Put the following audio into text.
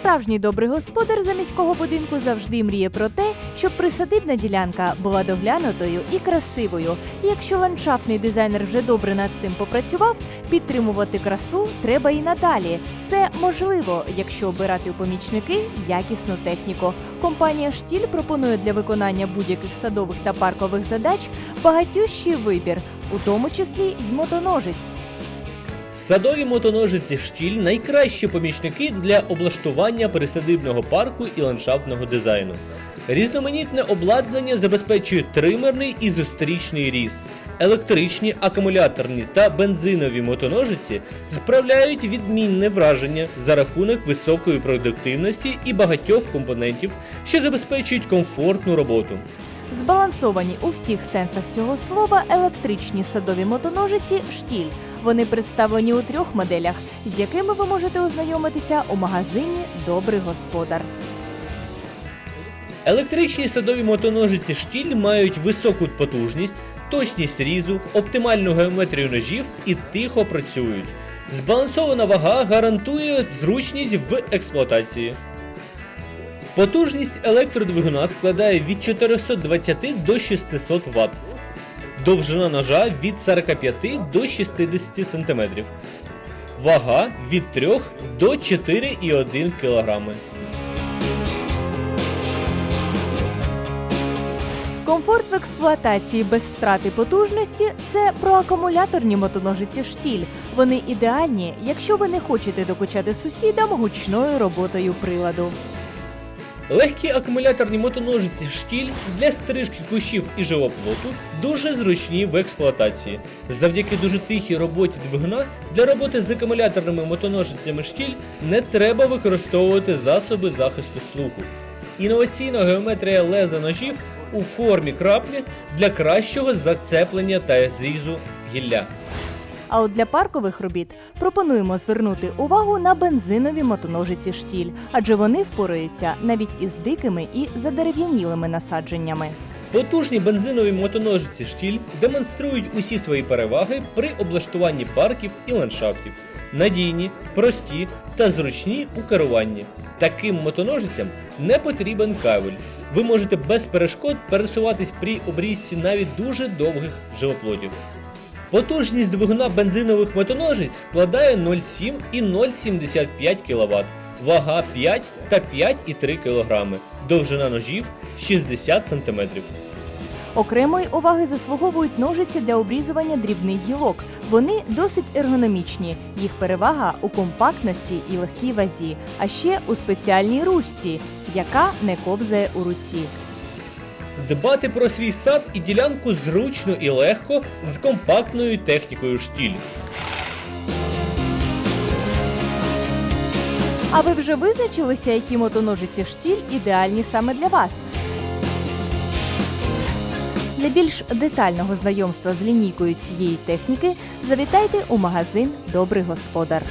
Справжній добрий господар за міського будинку завжди мріє про те, щоб присадибна ділянка була доглянутою і красивою. Якщо ландшафтний дизайнер вже добре над цим попрацював, підтримувати красу треба і надалі. Це можливо, якщо обирати у помічники якісну техніку. Компанія Штіль пропонує для виконання будь-яких садових та паркових задач багатющий вибір, у тому числі й мотоножиць. Садові мотоножиці штіль найкращі помічники для облаштування присадибного парку і ландшафтного дизайну. Різноманітне обладнання забезпечує тримерний і зустрічний ріст. Електричні, акумуляторні та бензинові мотоножиці справляють відмінне враження за рахунок високої продуктивності і багатьох компонентів, що забезпечують комфортну роботу. Збалансовані у всіх сенсах цього слова електричні садові мотоножиці штіль. Вони представлені у трьох моделях, з якими ви можете ознайомитися у магазині Добрий господар. Електричні садові мотоножиці штіль мають високу потужність, точність різу, оптимальну геометрію ножів і тихо працюють. Збалансована вага гарантує зручність в експлуатації. Потужність електродвигуна складає від 420 до 600 Вт. Довжина ножа від 45 до 60 см. Вага від 3 до 4,1 кг. Комфорт в експлуатації без втрати потужності це про акумуляторні мотоножиці штіль. Вони ідеальні, якщо ви не хочете докучати сусідам гучною роботою приладу. Легкі акумуляторні мотоножиці штіль для стрижки кущів і живоплоту дуже зручні в експлуатації. Завдяки дуже тихій роботі двигуна для роботи з акумуляторними мотоножицями штіль не треба використовувати засоби захисту слуху. Інноваційна геометрія леза ножів у формі краплі для кращого зацеплення та зрізу гілля. А от для паркових робіт пропонуємо звернути увагу на бензинові мотоножиці штіль, адже вони впораються навіть із дикими і задерев'янілими насадженнями. Потужні бензинові мотоножиці штіль демонструють усі свої переваги при облаштуванні парків і ландшафтів. Надійні, прості та зручні у керуванні. Таким мотоножицям не потрібен кавель. Ви можете без перешкод пересуватись при обрізці навіть дуже довгих живоплотів. Потужність двигуна бензинових мотоножиць складає 0,7 і 0,75 кВт, вага 5 та 5,3 кг, довжина ножів 60 см. Окремої уваги заслуговують ножиці для обрізування дрібних гілок. Вони досить ергономічні. Їх перевага у компактності і легкій вазі, а ще у спеціальній ручці, яка не ковзає у руці. Дбати про свій сад і ділянку зручно і легко з компактною технікою штіль. А ви вже визначилися, які мотоножиці штіль ідеальні саме для вас? Для більш детального знайомства з лінійкою цієї техніки завітайте у магазин Добрий господар.